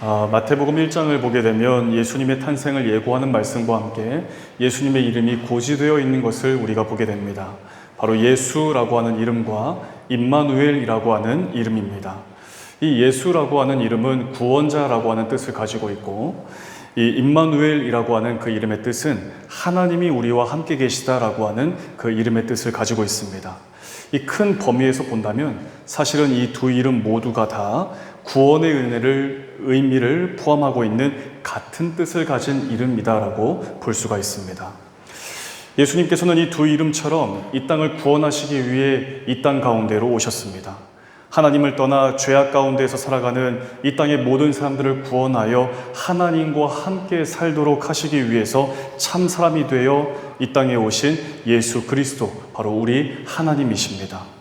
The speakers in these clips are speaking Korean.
아, 마태복음 1장을 보게 되면 예수님의 탄생을 예고하는 말씀과 함께 예수님의 이름이 고지되어 있는 것을 우리가 보게 됩니다. 바로 예수라고 하는 이름과 임마누엘이라고 하는 이름입니다. 이 예수라고 하는 이름은 구원자라고 하는 뜻을 가지고 있고 이 임마누엘이라고 하는 그 이름의 뜻은 하나님이 우리와 함께 계시다라고 하는 그 이름의 뜻을 가지고 있습니다. 이 큰 범위에서 본다면 사실은 이 두 이름 모두가 다 구원의 은혜를 의미를 포함하고 있는 같은 뜻을 가진 이름이다라고 볼 수가 있습니다. 예수님께서는 이 두 이름처럼 이 땅을 구원하시기 위해 이 땅 가운데로 오셨습니다. 하나님을 떠나 죄악 가운데에서 살아가는 이 땅의 모든 사람들을 구원하여 하나님과 함께 살도록 하시기 위해서 참 사람이 되어 이 땅에 오신 예수 그리스도 바로 우리 하나님이십니다.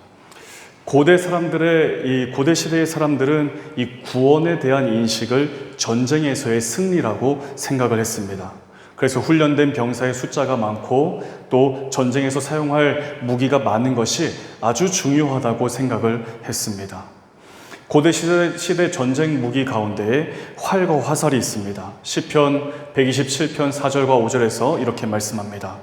고대 사람들의 이 고대 시대의 사람들은 이 구원에 대한 인식을 전쟁에서의 승리라고 생각을 했습니다. 그래서 훈련된 병사의 숫자가 많고 또 전쟁에서 사용할 무기가 많은 것이 아주 중요하다고 생각을 했습니다. 고대 시대, 시대 전쟁 무기 가운데에 활과 화살이 있습니다. 시편 127편 4절과 5절에서 이렇게 말씀합니다.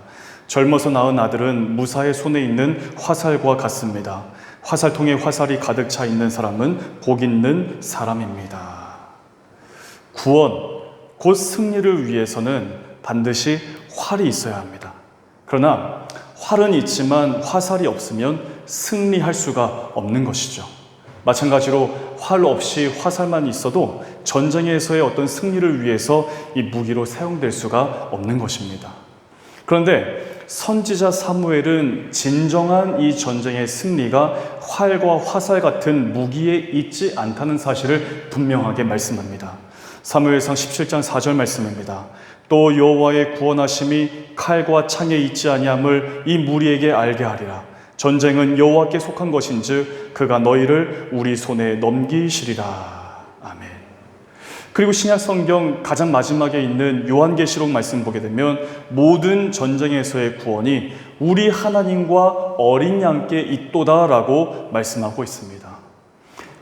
젊어서 낳은 아들은 무사의 손에 있는 화살과 같습니다. 화살통에 화살이 가득 차 있는 사람은 복 있는 사람입니다. 구원, 곧 승리를 위해서는 반드시 활이 있어야 합니다. 그러나 활은 있지만 화살이 없으면 승리할 수가 없는 것이죠. 마찬가지로 활 없이 화살만 있어도 전쟁에서의 어떤 승리를 위해서 이 무기로 사용될 수가 없는 것입니다. 그런데 선지자 사무엘은 진정한 이 전쟁의 승리가 활과 화살 같은 무기에 있지 않다는 사실을 분명하게 말씀합니다. 사무엘상 17장 4절 말씀입니다. 또 여호와의 구원하심이 칼과 창에 있지 아니함을 이 무리에게 알게 하리라. 전쟁은 여호와께 속한 것인즉 그가 너희를 우리 손에 넘기시리라. 그리고 신약 성경 가장 마지막에 있는 요한계시록 말씀 보게 되면 모든 전쟁에서의 구원이 우리 하나님과 어린 양께 있도다라고 말씀하고 있습니다.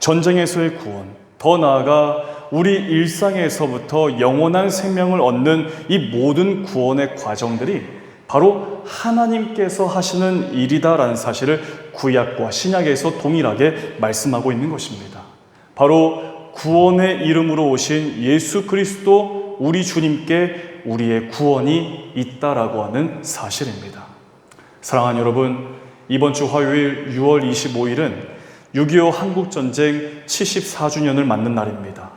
전쟁에서의 구원, 더 나아가 우리 일상에서부터 영원한 생명을 얻는 이 모든 구원의 과정들이 바로 하나님께서 하시는 일이다라는 사실을 구약과 신약에서 동일하게 말씀하고 있는 것입니다. 바로 구원의 이름으로 오신 예수 그리스도 우리 주님께 우리의 구원이 있다라고 하는 사실입니다. 사랑하는 여러분, 이번 주 화요일 6월 25일은 6.25 한국전쟁 74주년을 맞는 날입니다.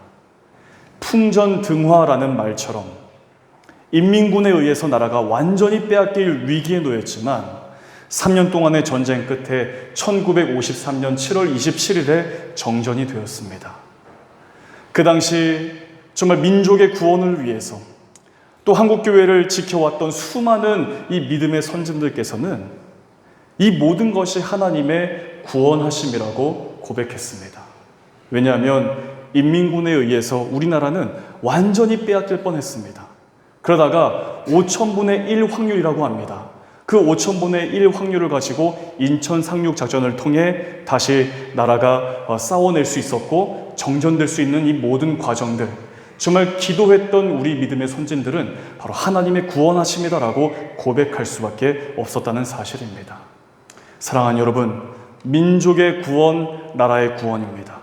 풍전등화라는 말처럼 인민군에 의해서 나라가 완전히 빼앗길 위기에 놓였지만 3년 동안의 전쟁 끝에 1953년 7월 27일에 정전이 되었습니다. 그 당시 정말 민족의 구원을 위해서 또 한국교회를 지켜왔던 수많은 이 믿음의 선진들께서는 이 모든 것이 하나님의 구원하심이라고 고백했습니다. 왜냐하면 인민군에 의해서 우리나라는 완전히 빼앗길 뻔했습니다. 그러다가 5천분의 1 확률이라고 합니다. 그 5천분의 1 확률을 가지고 인천 상륙 작전을 통해 다시 나라가 어, 싸워낼 수 있었고 정전될 수 있는 이 모든 과정들 정말 기도했던 우리 믿음의 선진들은 바로 하나님의 구원하심이다라고 고백할 수밖에 없었다는 사실입니다. 사랑하는 여러분, 민족의 구원, 나라의 구원입니다.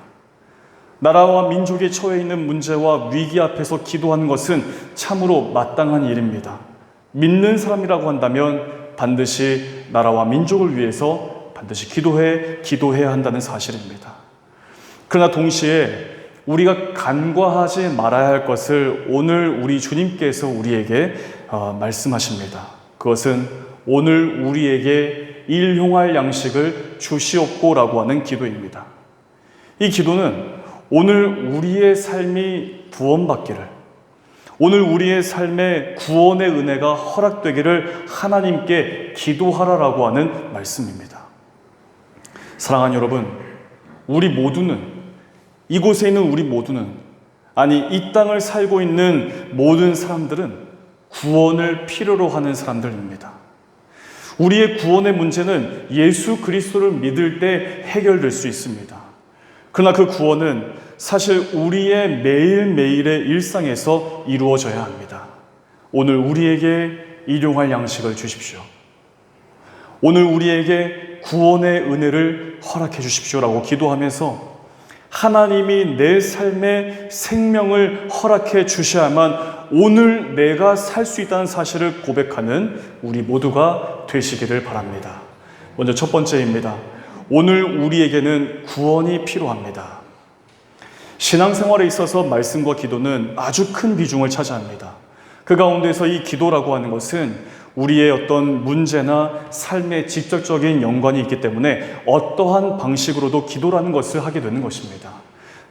나라와 민족이 처해 있는 문제와 위기 앞에서 기도하는 것은 참으로 마땅한 일입니다. 믿는 사람이라고 한다면 반드시 나라와 민족을 위해서 반드시 기도해, 기도해야 한다는 사실입니다. 그러나 동시에 우리가 간과하지 말아야 할 것을 오늘 우리 주님께서 우리에게 어, 말씀하십니다. 그것은 오늘 우리에게 일용할 양식을 주시옵고라고 하는 기도입니다. 이 기도는 오늘 우리의 삶이 구원받기를, 오늘 우리의 삶에 구원의 은혜가 허락되기를 하나님께 기도하라라고 하는 말씀입니다. 사랑하는 여러분, 우리 모두는 이곳에 있는 우리 모두는 아니 이 땅을 살고 있는 모든 사람들은 구원을 필요로 하는 사람들입니다. 우리의 구원의 문제는 예수 그리스도를 믿을 때 해결될 수 있습니다. 그러나 그 구원은 사실 우리의 매일매일의 일상에서 이루어져야 합니다. 오늘 우리에게 일용할 양식을 주십시오. 오늘 우리에게 구원의 은혜를 허락해 주십시오라고 기도하면서 하나님이 내 삶의 생명을 허락해 주셔야만 오늘 내가 살 수 있다는 사실을 고백하는 우리 모두가 되시기를 바랍니다. 먼저 첫 번째입니다. 오늘 우리에게는 구원이 필요합니다. 신앙생활에 있어서 말씀과 기도는 아주 큰 비중을 차지합니다. 그 가운데서 이 기도라고 하는 것은 우리의 어떤 문제나 삶의 직접적인 연관이 있기 때문에 어떠한 방식으로도 기도라는 것을 하게 되는 것입니다.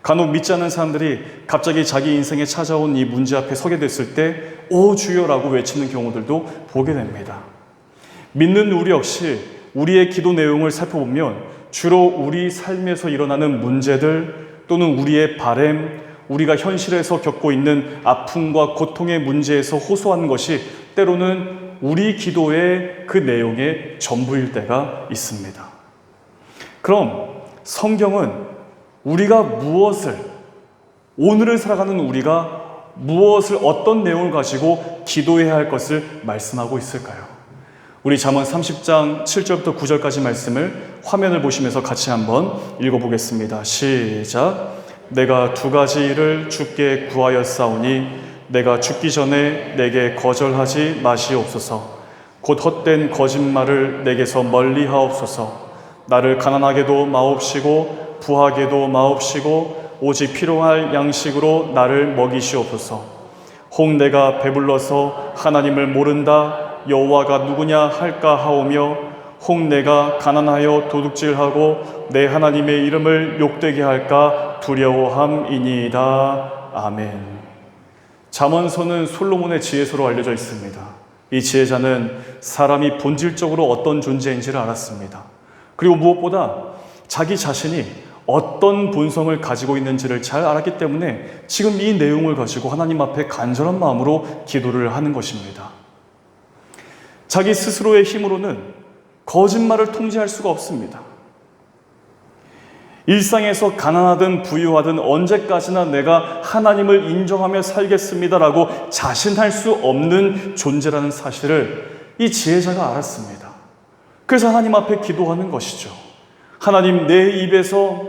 간혹 믿지 않는 사람들이 갑자기 자기 인생에 찾아온 이 문제 앞에 서게 됐을 때, 오 주여라고 외치는 경우들도 보게 됩니다. 믿는 우리 역시 우리의 기도 내용을 살펴보면 주로 우리 삶에서 일어나는 문제들 또는 우리의 바램, 우리가 현실에서 겪고 있는 아픔과 고통의 문제에서 호소하는 것이 때로는 우리 기도의 그 내용의 전부일 때가 있습니다. 그럼 성경은 우리가 무엇을, 오늘을 살아가는 우리가 무엇을 어떤 내용을 가지고 기도해야 할 것을 말씀하고 있을까요? 우리 잠언 30장 7절부터 9절까지 말씀을 화면을 보시면서 같이 한번 읽어보겠습니다. 시작. 내가 두 가지 일을 주께 구하였사오니 내가 죽기 전에 내게 거절하지 마시옵소서. 곧 헛된 거짓말을 내게서 멀리 하옵소서. 나를 가난하게도 마옵시고 부하게도 마옵시고 오직 필요할 양식으로 나를 먹이시옵소서. 혹 내가 배불러서 하나님을 모른다 여호와가 누구냐 할까 하오며 혹 내가 가난하여 도둑질하고 내 하나님의 이름을 욕되게 할까 두려워함이니이다. 아멘. 잠언서는 솔로몬의 지혜서로 알려져 있습니다. 이 지혜자는 사람이 본질적으로 어떤 존재인지를 알았습니다. 그리고 무엇보다 자기 자신이 어떤 본성을 가지고 있는지를 잘 알았기 때문에 지금 이 내용을 가지고 하나님 앞에 간절한 마음으로 기도를 하는 것입니다. 자기 스스로의 힘으로는 거짓말을 통제할 수가 없습니다. 일상에서 가난하든 부유하든 언제까지나 내가 하나님을 인정하며 살겠습니다라고 자신할 수 없는 존재라는 사실을 이 지혜자가 알았습니다. 그래서 하나님 앞에 기도하는 것이죠. 하나님 내 입에서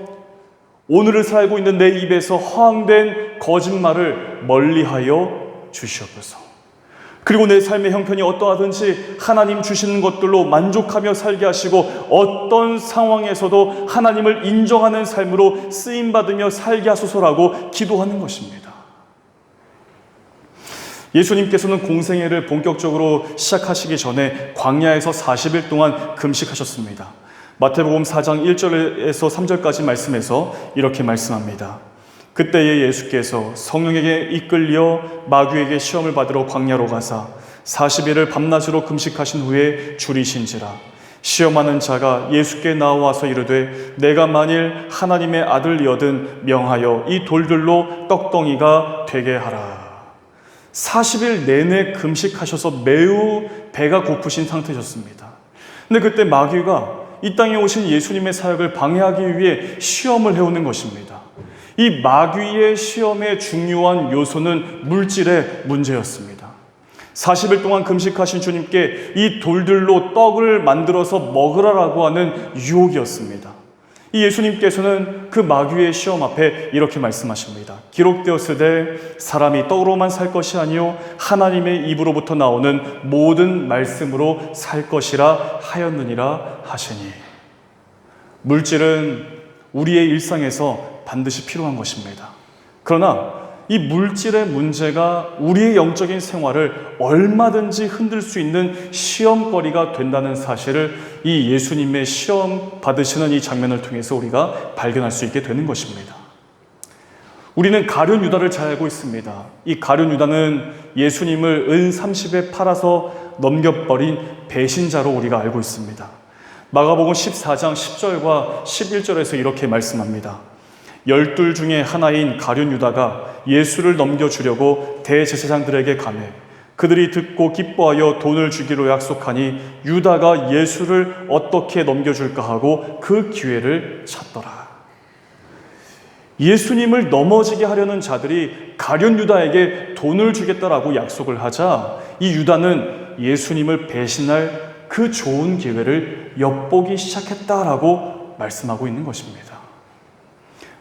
오늘을 살고 있는 내 입에서 허황된 거짓말을 멀리하여 주시옵소서. 그리고 내 삶의 형편이 어떠하든지 하나님 주시는 것들로 만족하며 살게 하시고 어떤 상황에서도 하나님을 인정하는 삶으로 쓰임 받으며 살게 하소서라고 기도하는 것입니다. 예수님께서는 공생애를 본격적으로 시작하시기 전에 광야에서 40일 동안 금식하셨습니다. 마태복음 4장 1절에서 3절까지 말씀해서 이렇게 말씀합니다. 그때에 예수께서 성령에게 이끌려 마귀에게 시험을 받으러 광야로 가사 40일을 밤낮으로 금식하신 후에 줄이신지라 시험하는 자가 예수께 나와서 이르되 내가 만일 하나님의 아들이거든 명하여 이 돌들로 떡덩이가 되게 하라 40일 내내 금식하셔서 매우 배가 고프신 상태셨습니다. 근데 그때 마귀가 이 땅에 오신 예수님의 사역을 방해하기 위해 시험을 해오는 것입니다. 이 마귀의 시험의 중요한 요소는 물질의 문제였습니다. 40일 동안 금식하신 주님께 이 돌들로 떡을 만들어서 먹으라라고 하는 유혹이었습니다. 이 예수님께서는 그 마귀의 시험 앞에 이렇게 말씀하십니다. 기록되었으되 사람이 떡으로만 살 것이 아니요 하나님의 입으로부터 나오는 모든 말씀으로 살 것이라 하였느니라 하시니 물질은 우리의 일상에서 반드시 필요한 것입니다. 그러나 이 물질의 문제가 우리의 영적인 생활을 얼마든지 흔들 수 있는 시험거리가 된다는 사실을 이 예수님의 시험 받으시는 이 장면을 통해서 우리가 발견할 수 있게 되는 것입니다. 우리는 가룟 유다를 잘 알고 있습니다. 이 가룟 유다는 예수님을 은 30에 팔아서 넘겨버린 배신자로 우리가 알고 있습니다. 마가복음 14장 10절과 11절에서 이렇게 말씀합니다. 열둘 중에 하나인 가룟 유다가 예수를 넘겨주려고 대제사장들에게 가매 그들이 듣고 기뻐하여 돈을 주기로 약속하니 유다가 예수를 어떻게 넘겨줄까 하고 그 기회를 찾더라. 예수님을 넘어지게 하려는 자들이 가룟 유다에게 돈을 주겠다라고 약속을 하자 이 유다는 예수님을 배신할 그 좋은 기회를 엿보기 시작했다라고 말씀하고 있는 것입니다.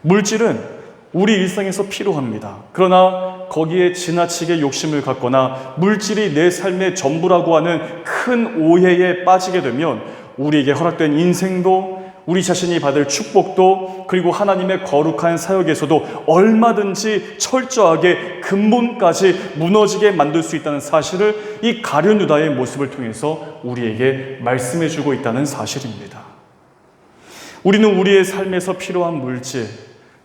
물질은 우리 일상에서 필요합니다. 그러나 거기에 지나치게 욕심을 갖거나 물질이 내 삶의 전부라고 하는 큰 오해에 빠지게 되면 우리에게 허락된 인생도 우리 자신이 받을 축복도 그리고 하나님의 거룩한 사역에서도 얼마든지 철저하게 근본까지 무너지게 만들 수 있다는 사실을 이 가룟 유다의 모습을 통해서 우리에게 말씀해 주고 있다는 사실입니다. 우리는 우리의 삶에서 필요한 물질,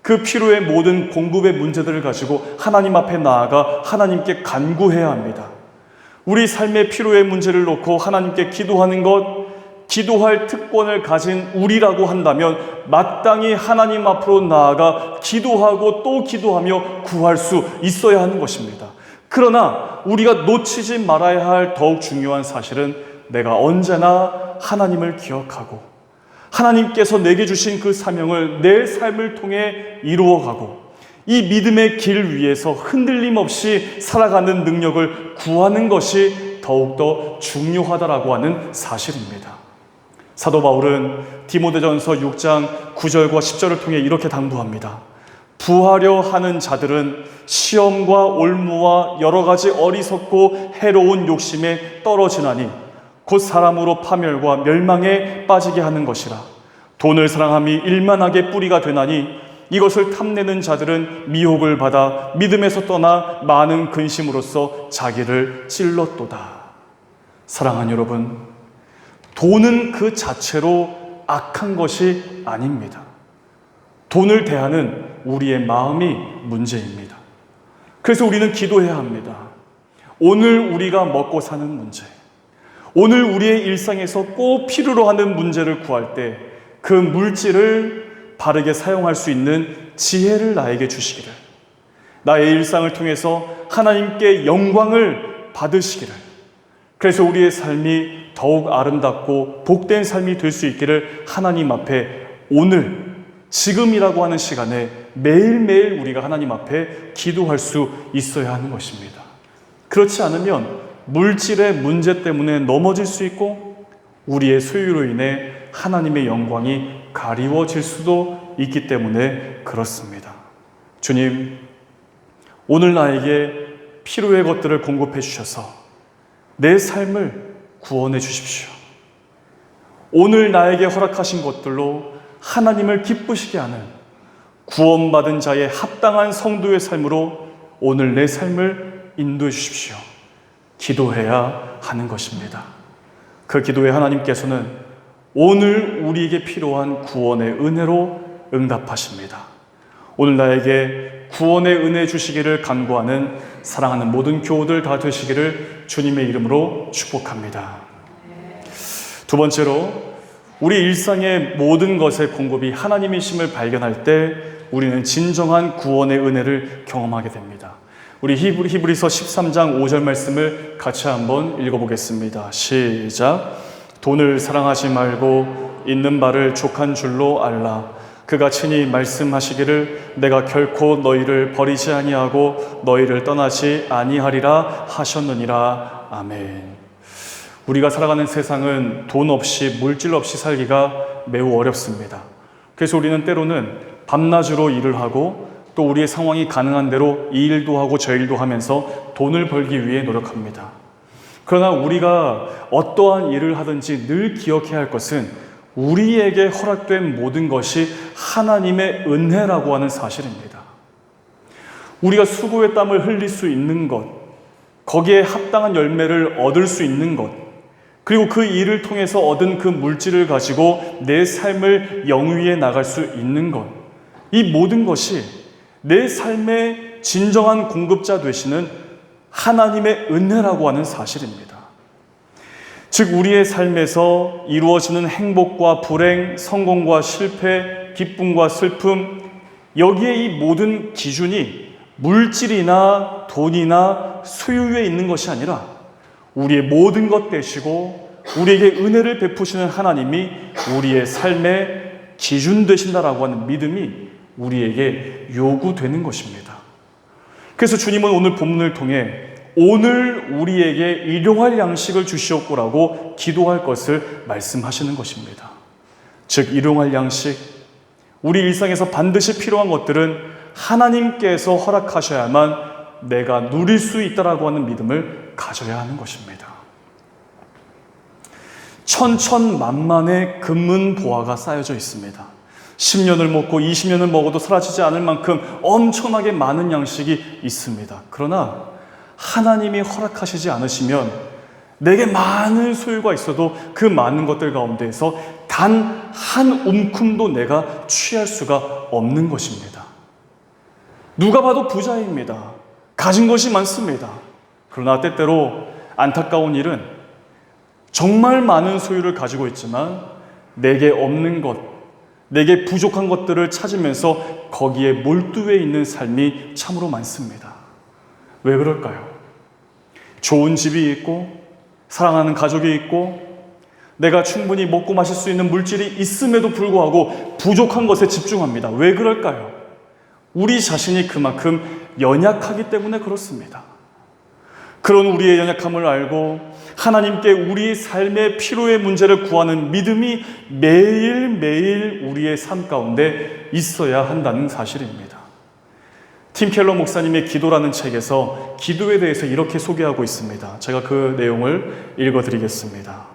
그 필요의 모든 공급의 문제들을 가지고 하나님 앞에 나아가 하나님께 간구해야 합니다. 우리 삶의 필요의 문제를 놓고 하나님께 기도하는 것, 기도할 특권을 가진 우리라고 한다면 마땅히 하나님 앞으로 나아가 기도하고 또 기도하며 구할 수 있어야 하는 것입니다. 그러나 우리가 놓치지 말아야 할 더욱 중요한 사실은 내가 언제나 하나님을 기억하고 하나님께서 내게 주신 그 사명을 내 삶을 통해 이루어가고 이 믿음의 길 위에서 흔들림 없이 살아가는 능력을 구하는 것이 더욱더 중요하다라고 하는 사실입니다. 사도 바울은 디모데전서 6장 9절과 10절을 통해 이렇게 당부합니다. 부하려 하는 자들은 시험과 올무와 여러 가지 어리석고 해로운 욕심에 떨어지나니 곧 사람으로 파멸과 멸망에 빠지게 하는 것이라. 돈을 사랑함이 일만하게 뿌리가 되나니 이것을 탐내는 자들은 미혹을 받아 믿음에서 떠나 많은 근심으로써 자기를 찔렀도다. 사랑하는 여러분, 돈은 그 자체로 악한 것이 아닙니다. 돈을 대하는 우리의 마음이 문제입니다. 그래서 우리는 기도해야 합니다. 오늘 우리가 먹고 사는 문제, 오늘 우리의 일상에서 꼭 필요로 하는 문제를 구할 때 그 물질을 바르게 사용할 수 있는 지혜를 나에게 주시기를, 나의 일상을 통해서 하나님께 영광을 받으시기를, 그래서 우리의 삶이 더욱 아름답고 복된 삶이 될 수 있기를 하나님 앞에 오늘, 지금이라고 하는 시간에 매일매일 우리가 하나님 앞에 기도할 수 있어야 하는 것입니다. 그렇지 않으면 물질의 문제 때문에 넘어질 수 있고 우리의 소유로 인해 하나님의 영광이 가리워질 수도 있기 때문에 그렇습니다. 주님, 오늘 나에게 필요의 것들을 공급해 주셔서 내 삶을 구원해 주십시오. 오늘 나에게 허락하신 것들로 하나님을 기쁘시게 하는 구원받은 자의 합당한 성도의 삶으로 오늘 내 삶을 인도해 주십시오. 기도해야 하는 것입니다. 그 기도에 하나님께서는 오늘 우리에게 필요한 구원의 은혜로 응답하십니다. 오늘 나에게 구원의 은혜 주시기를 간구하는 사랑하는 모든 교우들 다 되시기를 주님의 이름으로 축복합니다. 두 번째로 우리 일상의 모든 것의 공급이 하나님이심을 발견할 때 우리는 진정한 구원의 은혜를 경험하게 됩니다. 우리 히브리, 히브리 서 13장 5절 말씀을 같이 한번 읽어보겠습니다. 시작. 돈을 사랑하지 말고 있는 바를 족한 줄로 알라. 그가 친히 말씀하시기를 내가 결코 너희를 버리지 아니하고 너희를 떠나지 아니하리라 하셨느니라. 아멘. 우리가 살아가는 세상은 돈 없이 물질 없이 살기가 매우 어렵습니다. 그래서 우리는 때로는 밤낮으로 일을 하고 또 우리의 상황이 가능한 대로 이 일도 하고 저 일도 하면서 돈을 벌기 위해 노력합니다. 그러나 우리가 어떠한 일을 하든지 늘 기억해야 할 것은 우리에게 허락된 모든 것이 하나님의 은혜라고 하는 사실입니다. 우리가 수고의 땀을 흘릴 수 있는 것, 거기에 합당한 열매를 얻을 수 있는 것, 그리고 그 일을 통해서 얻은 그 물질을 가지고 내 삶을 영위해 나갈 수 있는 것, 이 모든 것이 내 삶의 진정한 공급자 되시는 하나님의 은혜라고 하는 사실입니다. 즉, 우리의 삶에서 이루어지는 행복과 불행, 성공과 실패, 기쁨과 슬픔, 여기에 이 모든 기준이 물질이나 돈이나 소유에 있는 것이 아니라 우리의 모든 것 되시고 우리에게 은혜를 베푸시는 하나님이 우리의 삶의 기준 되신다라고 하는 믿음이 우리에게 요구되는 것입니다. 그래서 주님은 오늘 본문을 통해 오늘 우리에게 일용할 양식을 주시옵고라고 기도할 것을 말씀하시는 것입니다. 즉, 일용할 양식, 우리 일상에서 반드시 필요한 것들은 하나님께서 허락하셔야만 내가 누릴 수 있다라고 하는 믿음을 가져야 하는 것입니다. 천천만만의 금문 보화가 쌓여져 있습니다. 10년을 먹고 20년을 먹어도 사라지지 않을 만큼 엄청나게 많은 양식이 있습니다. 그러나 하나님이 허락하시지 않으시면 내게 많은 소유가 있어도 그 많은 것들 가운데에서 단 한 움큼도 내가 취할 수가 없는 것입니다. 누가 봐도 부자입니다. 가진 것이 많습니다. 그러나 때때로 안타까운 일은 정말 많은 소유를 가지고 있지만 내게 없는 것, 내게 부족한 것들을 찾으면서 거기에 몰두해 있는 삶이 참으로 많습니다. 왜 그럴까요? 좋은 집이 있고, 사랑하는 가족이 있고, 내가 충분히 먹고 마실 수 있는 물질이 있음에도 불구하고 부족한 것에 집중합니다. 왜 그럴까요? 우리 자신이 그만큼 연약하기 때문에 그렇습니다. 그런 우리의 연약함을 알고 하나님께 우리 삶의 피로의 문제를 구하는 믿음이 매일매일 우리의 삶 가운데 있어야 한다는 사실입니다. 팀 켈러 목사님의 기도라는 책에서 기도에 대해서 이렇게 소개하고 있습니다. 제가 그 내용을 읽어 드리겠습니다.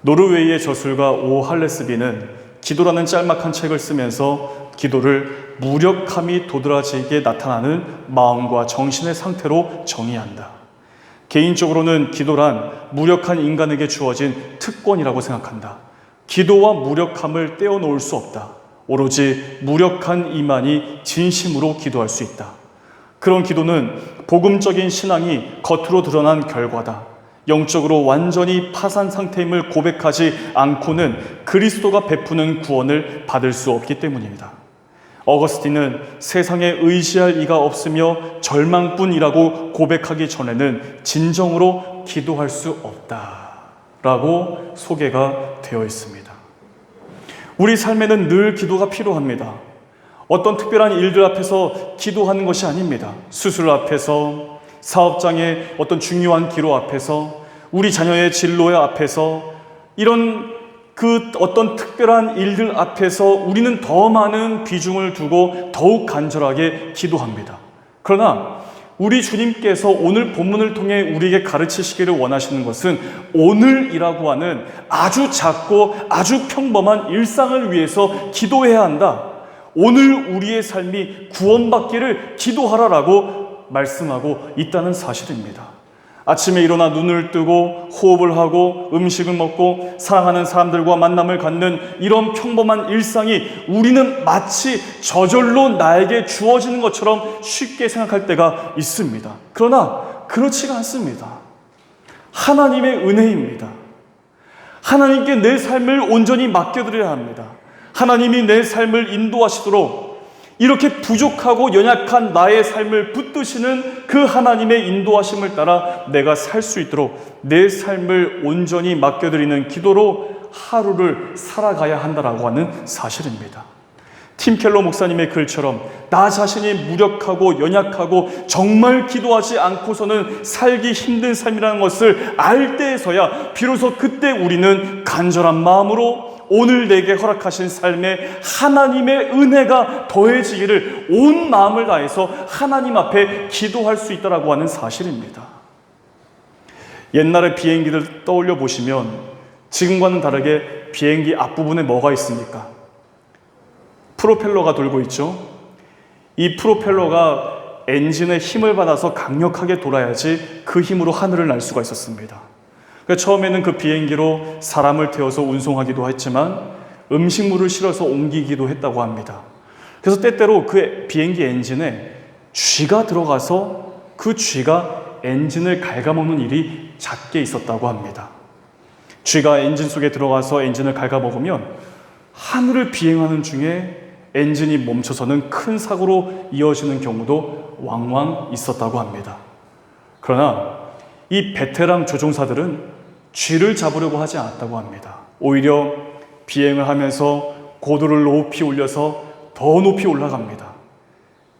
노르웨이의 저술가 오 할레스비는 기도라는 짤막한 책을 쓰면서 기도를 무력함이 도드라지게 나타나는 마음과 정신의 상태로 정의한다. 개인적으로는 기도란 무력한 인간에게 주어진 특권이라고 생각한다. 기도와 무력함을 떼어놓을 수 없다. 오로지 무력한 이만이 진심으로 기도할 수 있다. 그런 기도는 복음적인 신앙이 겉으로 드러난 결과다. 영적으로 완전히 파산 상태임을 고백하지 않고는 그리스도가 베푸는 구원을 받을 수 없기 때문입니다. 어거스틴은 세상에 의지할 이가 없으며 절망뿐이라고 고백하기 전에는 진정으로 기도할 수 없다 라고 소개가 되어 있습니다. 우리 삶에는 늘 기도가 필요합니다. 어떤 특별한 일들 앞에서 기도하는 것이 아닙니다. 수술 앞에서, 사업장의 어떤 중요한 기로 앞에서, 우리 자녀의 진로의 앞에서, 이런 그 어떤 특별한 일들 앞에서 우리는 더 많은 비중을 두고 더욱 간절하게 기도합니다. 그러나 우리 주님께서 오늘 본문을 통해 우리에게 가르치시기를 원하시는 것은 오늘이라고 하는 아주 작고 아주 평범한 일상을 위해서 기도해야 한다. 오늘 우리의 삶이 구원받기를 기도하라라고 말씀하고 있다는 사실입니다. 아침에 일어나 눈을 뜨고 호흡을 하고 음식을 먹고 사랑하는 사람들과 만남을 갖는 이런 평범한 일상이 우리는 마치 저절로 나에게 주어지는 것처럼 쉽게 생각할 때가 있습니다. 그러나 그렇지가 않습니다. 하나님의 은혜입니다. 하나님께 내 삶을 온전히 맡겨드려야 합니다. 하나님이 내 삶을 인도하시도록 이렇게 부족하고 연약한 나의 삶을 붙드시는 그 하나님의 인도하심을 따라 내가 살 수 있도록 내 삶을 온전히 맡겨드리는 기도로 하루를 살아가야 한다라고 하는 사실입니다. 팀 켈러 목사님의 글처럼 나 자신이 무력하고 연약하고 정말 기도하지 않고서는 살기 힘든 삶이라는 것을 알 때에서야 비로소 그때 우리는 간절한 마음으로 오늘 내게 허락하신 삶에 하나님의 은혜가 더해지기를 온 마음을 다해서 하나님 앞에 기도할 수 있다라고 하는 사실입니다. 옛날의 비행기를 떠올려 보시면 지금과는 다르게 비행기 앞부분에 뭐가 있습니까? 프로펠러가 돌고 있죠. 이 프로펠러가 엔진의 힘을 받아서 강력하게 돌아야지 그 힘으로 하늘을 날 수가 있었습니다. 그러니까 처음에는 그 비행기로 사람을 태워서 운송하기도 했지만 음식물을 실어서 옮기기도 했다고 합니다. 그래서 때때로 그 비행기 엔진에 쥐가 들어가서 그 쥐가 엔진을 갉아먹는 일이 작게 있었다고 합니다. 쥐가 엔진 속에 들어가서 엔진을 갉아먹으면 하늘을 비행하는 중에 엔진이 멈춰서는 큰 사고로 이어지는 경우도 왕왕 있었다고 합니다. 그러나 이 베테랑 조종사들은 쥐를 잡으려고 하지 않았다고 합니다. 오히려 비행을 하면서 고도를 높이 올려서 더 높이 올라갑니다.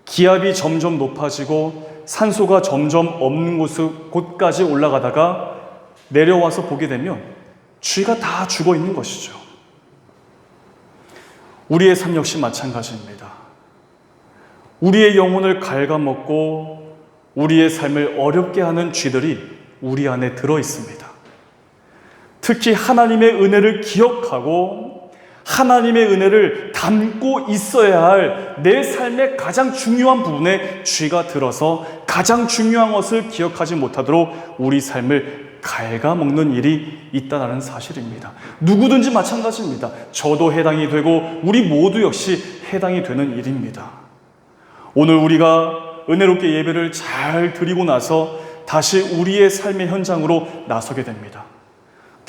기압이 점점 높아지고 산소가 점점 없는 곳, 곳까지 올라가다가 내려와서 보게 되면 쥐가 다 죽어 있는 것이죠. 우리의 삶 역시 마찬가지입니다. 우리의 영혼을 갉아먹고 우리의 삶을 어렵게 하는 쥐들이 우리 안에 들어 있습니다. 특히 하나님의 은혜를 기억하고 하나님의 은혜를 담고 있어야 할 내 삶의 가장 중요한 부분에 쥐가 들어서 가장 중요한 것을 기억하지 못하도록 우리 삶을 갉아먹는 일이 있다는 사실입니다. 누구든지 마찬가지입니다. 저도 해당이 되고 우리 모두 역시 해당이 되는 일입니다. 오늘 우리가 은혜롭게 예배를 잘 드리고 나서 다시 우리의 삶의 현장으로 나서게 됩니다.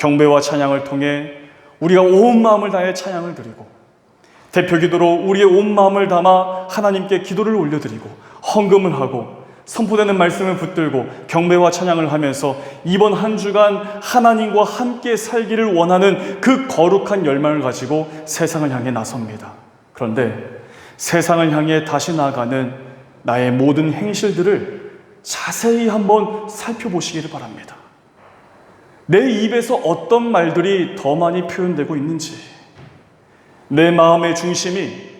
경배와 찬양을 통해 우리가 온 마음을 다해 찬양을 드리고 대표 기도로 우리의 온 마음을 담아 하나님께 기도를 올려드리고 헌금을 하고 선포되는 말씀을 붙들고 경배와 찬양을 하면서 이번 한 주간 하나님과 함께 살기를 원하는 그 거룩한 열망을 가지고 세상을 향해 나섭니다. 그런데 세상을 향해 다시 나아가는 나의 모든 행실들을 자세히 한번 살펴보시기를 바랍니다. 내 입에서 어떤 말들이 더 많이 표현되고 있는지, 내 마음의 중심이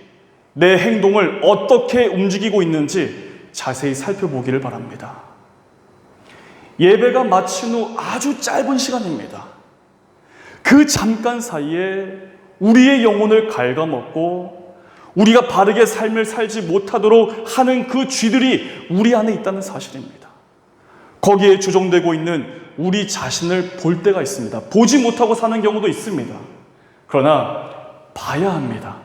내 행동을 어떻게 움직이고 있는지 자세히 살펴보기를 바랍니다. 예배가 마친 후 아주 짧은 시간입니다. 그 잠깐 사이에 우리의 영혼을 갉아먹고 우리가 바르게 삶을 살지 못하도록 하는 그 쥐들이 우리 안에 있다는 사실입니다. 거기에 조종되고 있는 우리 자신을 볼 때가 있습니다. 보지 못하고 사는 경우도 있습니다. 그러나 봐야 합니다.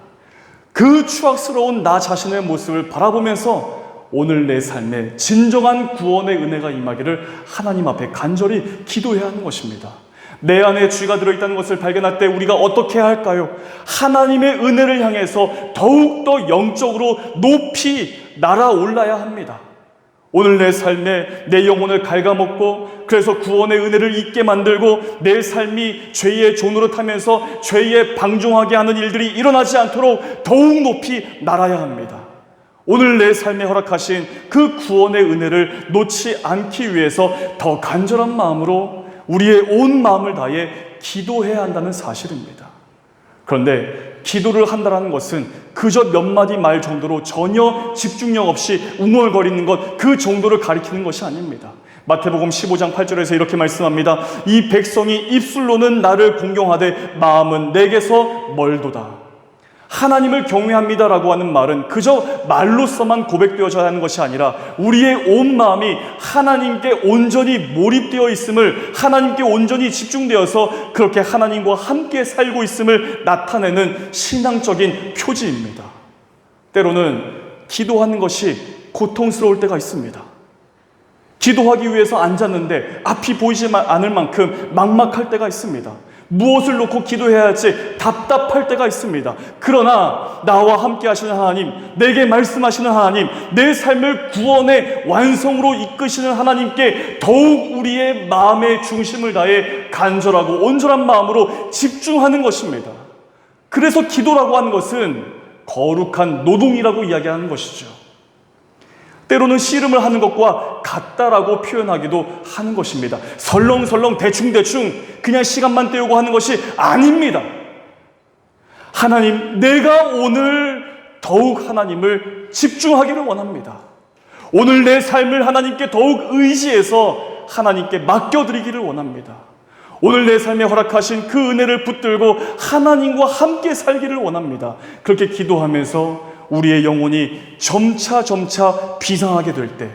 그 추악스러운 나 자신의 모습을 바라보면서 오늘 내 삶에 진정한 구원의 은혜가 임하기를 하나님 앞에 간절히 기도해야 하는 것입니다. 내 안에 쥐가 들어있다는 것을 발견할 때 우리가 어떻게 할까요? 하나님의 은혜를 향해서 더욱더 영적으로 높이 날아올라야 합니다. 오늘 내 삶에 내 영혼을 갉아먹고 그래서 구원의 은혜를 잊게 만들고 내 삶이 죄의 종으로 타면서 죄에 방종하게 하는 일들이 일어나지 않도록 더욱 높이 날아야 합니다. 오늘 내 삶에 허락하신 그 구원의 은혜를 놓지 않기 위해서 더 간절한 마음으로 우리의 온 마음을 다해 기도해야 한다는 사실입니다. 그런데 기도를 한다는 것은 그저 몇 마디 말 정도로 전혀 집중력 없이 웅얼거리는 것 그 정도를 가리키는 것이 아닙니다. 마태복음 15장 8절에서 이렇게 말씀합니다. 이 백성이 입술로는 나를 공경하되 마음은 내게서 멀도다. 하나님을 경외합니다라고 하는 말은 그저 말로서만 고백되어져야 하는 것이 아니라 우리의 온 마음이 하나님께 온전히 몰입되어 있음을 하나님께 온전히 집중되어서 그렇게 하나님과 함께 살고 있음을 나타내는 신앙적인 표지입니다. 때로는 기도하는 것이 고통스러울 때가 있습니다. 기도하기 위해서 앉았는데 앞이 보이지 않을 만큼 막막할 때가 있습니다. 무엇을 놓고 기도해야 할지 답답할 때가 있습니다. 그러나 나와 함께 하시는 하나님, 내게 말씀하시는 하나님, 내 삶을 구원의 완성으로 이끄시는 하나님께 더욱 우리의 마음의 중심을 다해 간절하고 온전한 마음으로 집중하는 것입니다. 그래서 기도라고 하는 것은 거룩한 노동이라고 이야기하는 것이죠. 때로는 씨름을 하는 것과 같다라고 표현하기도 하는 것입니다. 설렁설렁 대충대충 그냥 시간만 때우고 하는 것이 아닙니다. 하나님, 내가 오늘 더욱 하나님을 집중하기를 원합니다. 오늘 내 삶을 하나님께 더욱 의지해서 하나님께 맡겨드리기를 원합니다. 오늘 내 삶에 허락하신 그 은혜를 붙들고 하나님과 함께 살기를 원합니다. 그렇게 기도하면서 우리의 영혼이 점차 점차 비상하게 될 때,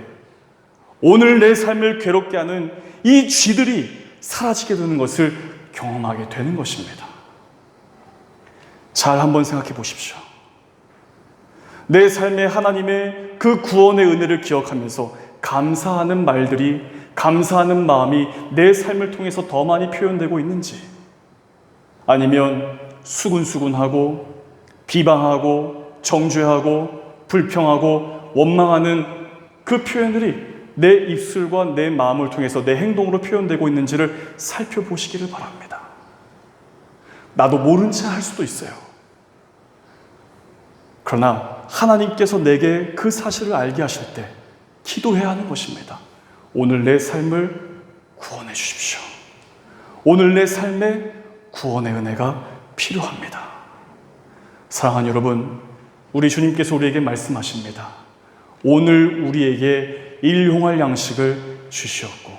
오늘 내 삶을 괴롭게 하는 이 쥐들이 사라지게 되는 것을 경험하게 되는 것입니다. 잘 한번 생각해 보십시오. 내 삶에 하나님의 그 구원의 은혜를 기억하면서 감사하는 말들이, 감사하는 마음이 내 삶을 통해서 더 많이 표현되고 있는지, 아니면 수근수근하고, 비방하고, 정죄하고 불평하고 원망하는 그 표현들이 내 입술과 내 마음을 통해서 내 행동으로 표현되고 있는지를 살펴보시기를 바랍니다. 나도 모른 채 할 수도 있어요. 그러나 하나님께서 내게 그 사실을 알게 하실 때 기도해야 하는 것입니다. 오늘 내 삶을 구원해 주십시오. 오늘 내 삶에 구원의 은혜가 필요합니다. 사랑하는 여러분, 우리 주님께서 우리에게 말씀하십니다. 오늘 우리에게 일용할 양식을 주시었고,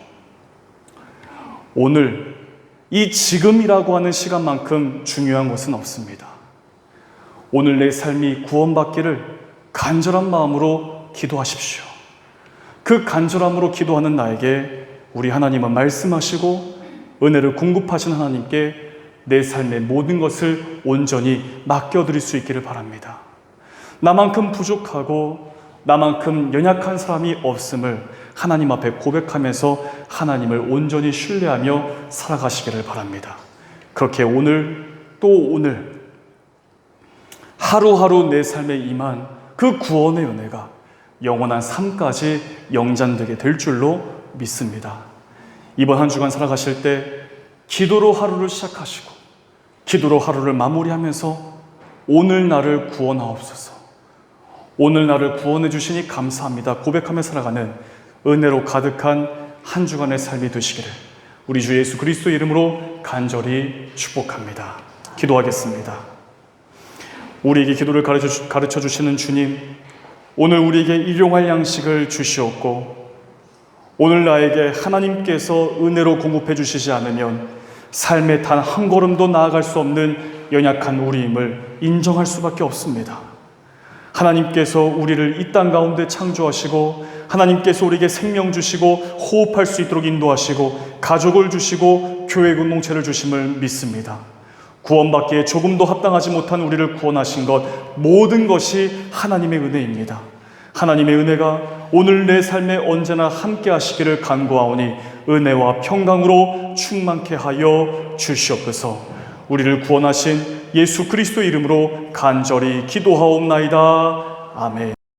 오늘 이 지금이라고 하는 시간만큼 중요한 것은 없습니다. 오늘 내 삶이 구원받기를 간절한 마음으로 기도하십시오. 그 간절함으로 기도하는 나에게 우리 하나님은 말씀하시고 은혜를 공급하신 하나님께 내 삶의 모든 것을 온전히 맡겨드릴 수 있기를 바랍니다. 나만큼 부족하고 나만큼 연약한 사람이 없음을 하나님 앞에 고백하면서 하나님을 온전히 신뢰하며 살아가시기를 바랍니다. 그렇게 오늘 또 오늘 하루하루 내 삶에 임한 그 구원의 은혜가 영원한 삶까지 영장되게 될 줄로 믿습니다. 이번 한 주간 살아가실 때 기도로 하루를 시작하시고 기도로 하루를 마무리하면서 오늘 나를 구원하옵소서. 오늘 나를 구원해 주시니 감사합니다. 고백하며 살아가는 은혜로 가득한 한 주간의 삶이 되시기를 우리 주 예수 그리스도 이름으로 간절히 축복합니다. 기도하겠습니다. 우리에게 기도를 가르쳐, 주시는 주님, 오늘 우리에게 일용할 양식을 주시옵고, 오늘 나에게 하나님께서 은혜로 공급해 주시지 않으면 삶의 단한 걸음도 나아갈 수 없는 연약한 우리임을 인정할 수밖에 없습니다. 하나님께서 우리를 이 땅 가운데 창조하시고 하나님께서 우리에게 생명 주시고 호흡할 수 있도록 인도하시고 가족을 주시고 교회 공동체를 주심을 믿습니다. 구원받기에 조금도 합당하지 못한 우리를 구원하신 것 모든 것이 하나님의 은혜입니다. 하나님의 은혜가 오늘 내 삶에 언제나 함께 하시기를 간구하오니 은혜와 평강으로 충만케 하여 주시옵소서. 우리를 구원하신 예수 그리스도 이름으로 간절히 기도하옵나이다. 아멘.